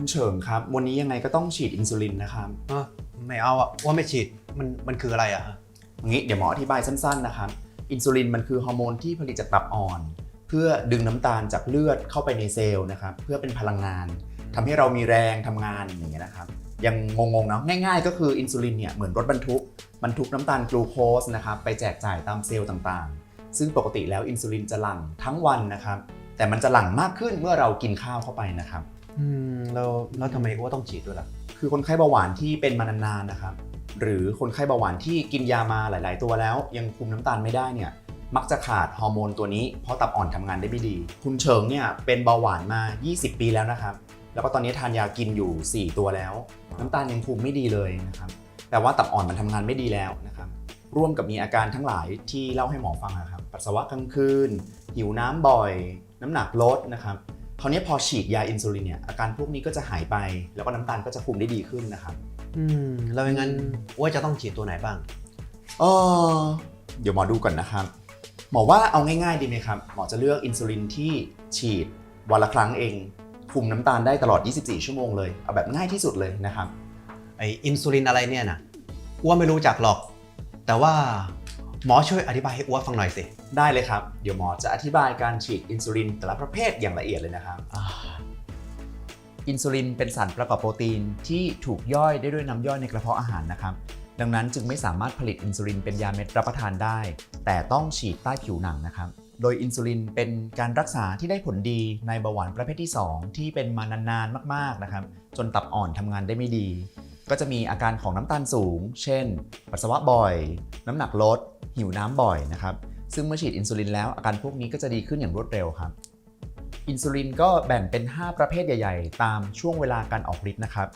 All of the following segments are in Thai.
คุณเฉิงครับ วันนี้ยังไงก็ต้องฉีดอินซูลินนะครับเออไม่เอาอะว่าไม่ฉีดมันมันคืออะไรอะฮะงี้เดี๋ยวหมออธิบายสั้นๆนะครับ อินซูลินมันคือฮอร์โมนที่ผลิตจากตับอ่อน เพื่อดึงน้ำตาลจากเลือดเข้าไปในเซลล์นะครับ เพื่อเป็นพลังงานทำให้เรามีแรงทำงานอย่างเงี้ยนะครับ ยังงงๆเนาะง่ายๆ ก็คืออินซูลินเนี่ยเหมือนรถบรรทุกบรรทุกน้ำตาลกลูโคสนะครับไปแจกจ่ายตามเซลล์ต่างๆ ซึ่งปกติแล้วอินซูลินจะหลั่งทั้งวันนะครับแต่มันจะหลั่งมากขึ้นเมื่อเรากินข้าวเข้าไปนะครับ อืมแล้วแล้วทำไมอ้วต้องฉีดด้วยล่ะ คือคนไข้เบาหวานที่เป็นมานานๆนะครับ หรือคนไข้เบาหวานที่กินยามาหลาย ๆ ตัวแล้ว ยังคุมน้ำตาลไม่ได้เนี่ยมักจะขาดฮอร์โมนตัวนี้เพราะตับอ่อนทำงานได้ไม่ดี คุณเฉิงเนี่ยเป็นเบาหวานมา 20 ปีแล้วนะครับ แล้วก็ตอนนี้ทานยากินอยู่ 4 ตัวแล้ว น้ำตาลยังคุมไม่ดีเลยนะครับแต่ว่าตับอ่อนมันทำงานไม่ดีแล้วนะครับร่วมกับมีอาการทั้งหลายที่เล่าให้หมอฟังนะครับปัสสาวะกลางคืนหิวน้ำบ่อย น้ำหนักลดนะครับ คราวนี้พอฉีดยาอินซูลินเนี่ยอาการพวกนี้ก็จะหายไป แล้วก็น้ำตาลก็จะคุมได้ดีขึ้นนะครับ อืมแล้วอย่างนั้นอ้วจะต้องฉีดตัวไหนบ้าง เออเดี๋ยวหมอดูก่อนนะครับ หมอว่าเอาง่ายๆดีไหมครับ หมอจะเลือกอินซูลินที่ฉีดวันละครั้งเอง คุมน้ำตาลได้ตลอด 24 ชั่วโมงเลย เอาแบบง่ายที่สุดเลยนะครับ ไออินซูลินอะไรเนี่ยนะอ้วไม่รู้จักหรอก แต่ว่า หมอช่วยอธิบายให้อ้วฟังหน่อยสิ ได้เลยครับ เดี๋ยวหมอจะอธิบายการฉีดอินซูลินแต่ละประเภทอย่างละเอียดเลยนะครับ อินซูลินเป็นสารประกอบโปรตีนที่ถูกย่อยได้ด้วยน้ำย่อยในกระเพาะอาหารนะครับ ดังนั้นจึงไม่สามารถผลิตอินซูลินเป็นยาเม็ดรับประทานได้ แต่ต้องฉีดใต้ผิวหนังนะครับ โดยอินซูลินเป็นการรักษาที่ได้ผลดีในเบาหวานประเภทที่ 2 ที่เป็นมานานๆมากๆนะครับ จนตับอ่อนทำงานได้ไม่ดี ก็จะมีอาการของน้ำตาลสูง เช่น ปัสสาวะบ่อย น้ำหนักลด หิวน้ำบ่อยนะครับ ซึ่งเมื่อฉีดอินซูลินแล้วอาการพวกนี้ก็จะดีขึ้นอย่างรวดเร็วครับ อินซูลินก็แบ่งเป็น 5 ประเภทใหญ่ ๆ ตามช่วงเวลาการออกฤทธิ์นะครับ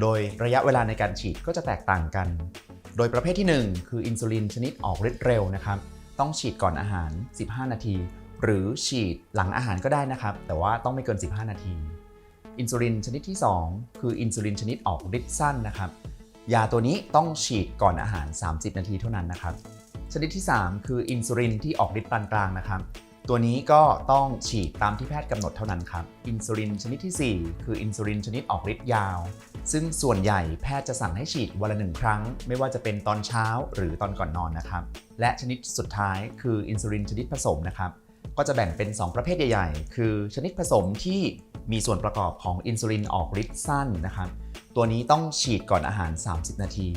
โดยระยะเวลาในการฉีดก็จะแตกต่างกัน โดยประเภทที่ 1 คืออินซูลินชนิดออกฤทธิ์เร็วนะครับ ต้องฉีดก่อนอาหาร 15 นาที หรือฉีดหลังอาหารก็ได้นะครับ แต่ว่าต้องไม่เกิน 15 นาที อินซูลินชนิดที่ 2 คืออินซูลินชนิดออกฤทธิ์สั้นนะครับยาตัวนี้ต้องฉีดก่อนอาหาร 30 นาทีเท่านั้นนะครับ ชนิดที่ 3 คืออินซูลินที่ออกฤทธิ์ปานกลางนะครับ ตัวนี้ก็ต้องฉีดตามที่แพทย์กำหนดเท่านั้นครับ อินซูลินชนิดทีสี่4 คืออินซูลินชนิดออกฤทธิ์ยาว ซึ่งส่วนใหญ่แพทย์จะสั่งให้ฉีดวันละหนึ่งครั้ง ไม่ว่าจะเป็นตอนเช้าหรือตอนก่อนนอนนะครับ และชนิดสุดท้ายคืออินซูลินชนิดผสมนะครับ ก็จะแบ่งเป็น 2 ประเภทใหญ่ ๆ คือชนิดผสมที่มีส่วนประกอบของอินซูลินออกฤทธิ์สั้นนะครับ ตัวนี้ต้องฉีดก่อนอาหาร 30 นาที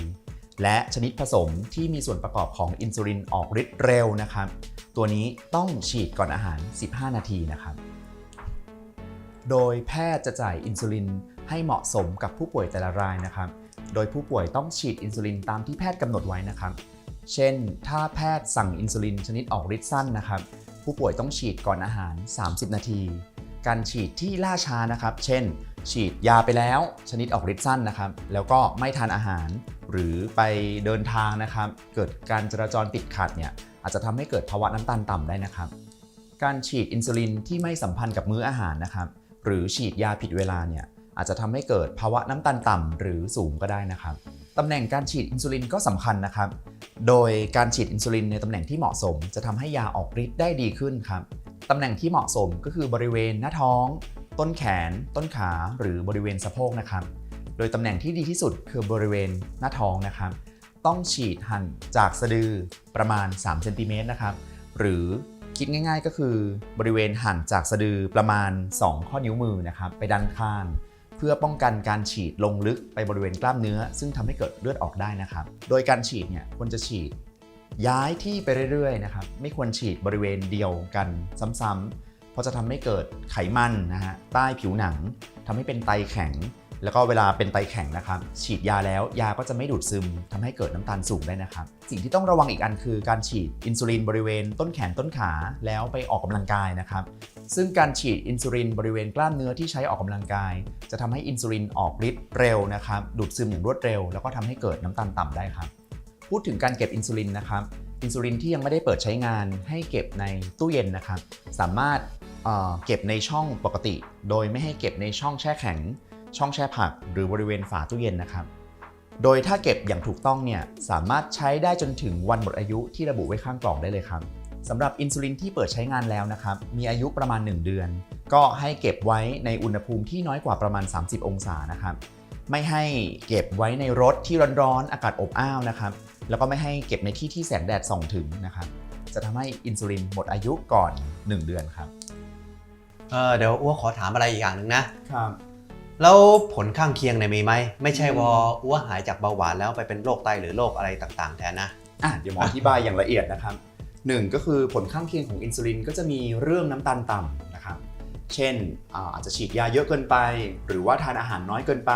และชนิดผสมที่มีส่วนประกอบของอินซูลินออกฤทธิ์เร็วนะครับ ตัวนี้ต้องฉีดก่อนอาหาร 15 นาทีนะครับ โดยแพทย์จะจ่ายอินซูลินให้เหมาะสมกับผู้ป่วยแต่ละรายนะครับ โดยผู้ป่วยต้องฉีดอินซูลินตามที่แพทย์กำหนดไว้นะครับ เช่น ถ้าแพทย์สั่งอินซูลินชนิดออกฤทธิ์สั้นนะครับ ผู้ป่วยต้องฉีดก่อนอาหาร 30 นาที การฉีดที่ล่าช้านะครับ เช่น ฉีดยาไปแล้วชนิดออกฤทธิ์สั้นนะครับ แล้วก็ไม่ทานอาหาร หรือไปเดินทางนะครับ เกิดการจราจรติดขัดเนี่ยอาจจะทำให้เกิดภาวะน้ำตาลต่ำได้นะครับ การฉีดอินซูลินที่ไม่สัมพันธ์กับมื้ออาหารนะครับ หรือฉีดยาผิดเวลาเนี่ย อาจจะทำให้เกิดภาวะน้ำตาลต่ำหรือสูงก็ได้นะครับตำแหน่งการฉีดอินซูลินก็สำคัญนะครับ โดยการฉีดอินซูลินในตำแหน่งที่เหมาะสม จะทำให้ยาออกฤทธิ์ได้ดีขึ้นครับตำแหน่งที่เหมาะสมก็คือบริเวณหน้าท้อง ต้นแขน ต้นขา หรือบริเวณสะโพกนะครับ โดยตำแหน่งที่ดีที่สุดคือบริเวณหน้าท้องนะครับ ต้องฉีดห่างจากสะดือประมาณ3เซนติเมตรนะครับ หรือคิดง่าย ๆ ก็คือบริเวณห่างจากสะดือประมาณ 2 ข้อนิ้วมือนะครับ ไปด้านข้าง พื่อป้องกันการฉีดลงลึกไปบริเวณกล้ามเนื้อ ซึ่งทำให้เกิดเลือดออกได้นะครับ โดยการฉีดเนี่ยควรจะฉีด ย้ายที่ไปเรื่อยๆนะครับไม่ควรฉีดบริเวณเดียวกันซ้ำๆเพราะจะทำให้เกิดไขมันนะฮะใต้ผิวหนังทำให้เป็นไตแข็ง แล้วก็เวลาเป็นไตแข็งนะครับ ฉีดยาแล้วยาก็จะไม่ดูดซึมทำให้เกิดน้ำตาลสูงได้นะครับ สิ่งที่ต้องระวังอีกอันคือการฉีดอินซูลินบริเวณต้นแขนต้นขาแล้วไปออกกำลังกายนะครับ ซึ่งการฉีดอินซูลินบริเวณกล้ามเนื้อที่ใช้ออกกำลังกาย จะทำให้อินซูลินออกฤทธิ์เร็วนะครับดูดซึมอย่างรวดเร็ว แล้วก็ทำให้เกิดน้ำตาลต่ำได้ครับ พูดถึงการเก็บอินซูลินนะครับอินซูลินที่ยังไม่ได้เปิดใช้งานให้เก็บในตู้เย็นนะครับ สามารถเอ่อเก็บในช่องปกติ โดยไม่ให้เก็บในช่องแช่แข็ง ช่องแช่ผัก หรือบริเวณฝาตู้เย็นนะครับ โดยถ้าเก็บอย่างถูกต้องเนี่ยสามารถใช้ได้จนถึงวันหมดอายุที่ระบุไว้ข้างกล่องได้เลยครับสำหรับอินซูลินที่เปิดใช้งานแล้วนะครับ มีอายุประมาณ 1 เดือน ก็ให้เก็บไว้ในอุณหภูมิที่น้อยกว่าประมาณ 30 องศานะครับ ไม่ให้เก็บไว้ในรถที่ร้อนๆ อากาศอบอ้าวนะครับ แล้วก็ไม่ให้เก็บในที่ที่แสงแดดส่องถึงนะครับ จะทำให้อินซูลินหมดอายุก่อน 1 เดือนครับ เออเดี๋ยวอ้วขอถามอะไรอีกอย่างหนึ่งนะครับ แล้วผลข้างเคียงเนี่ยมีไหม ไม่ใช่วออ้วหายจากเบาหวานแล้วไปเป็นโรคไตหรือโรคอะไรต่างๆ แทนนะ อะเดี๋ยวหมออธิบายอย่างละเอียดนะครับหนึ่งก็คือผลข้างเคียงของอินซูลินก็จะมีเรื่องน้ำตาลต่ำนะครับ เช่นอาอาจจะฉีดยาเยอะเกินไป หรือว่าทานอาหารน้อยเกินไป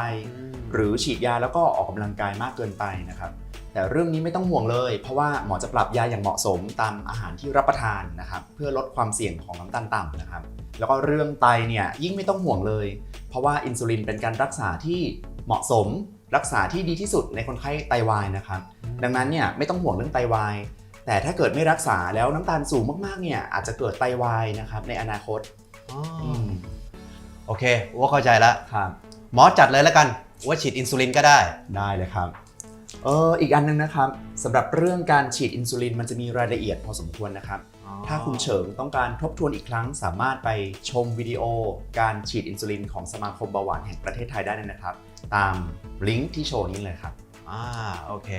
หรือฉีดยาแล้วก็ออกกำลังกายมากเกินไปนะครับ แต่เรื่องนี้ไม่ต้องห่วงเลย เพราะว่าหมอจะปรับยาอย่างเหมาะสมตามอาหารที่รับประทานนะครับ เพื่อลดความเสี่ยงของน้ำตาลต่ำนะครับ แล้วก็เรื่องไตเนี่ยยิ่งไม่ต้องห่วงเลย ราะว่าอินซูลินเป็นการรักษาที่เหมาะสม รักษาที่ดีที่สุดในคนไข้ไตวายนะครับ ดังนั้นเนี่ยไม่ต้องห่วงเรื่องไตวาย แต่ถ้าเกิดไม่รักษาแล้วน้ำตาลสูงมากๆเนี่ยอาจจะเกิดไตวายนะครับในอนาคตอ๋ออืมโอเคอ้วเข้าใจแล้วครับหมอจัดเลยแล้วกันอ้วฉีดอินซูลินก็ได้ได้เลยครับ เอออีกอันนึงนะครับสำหรับเรื่องการฉีดอินซูลินมันจะมีรายละเอียดพอสมควรนะครับ ถ้าคุณเฉิงต้องการทบทวนอีกครั้ง สามารถไปชมวิดีโอ การฉีดอินซูลินของสมาคมเบาหวานแห่งประเทศไทยได้เลยนะครับ ตามลิงก์ที่โชว์นี้เลยครับ อ่าโอเค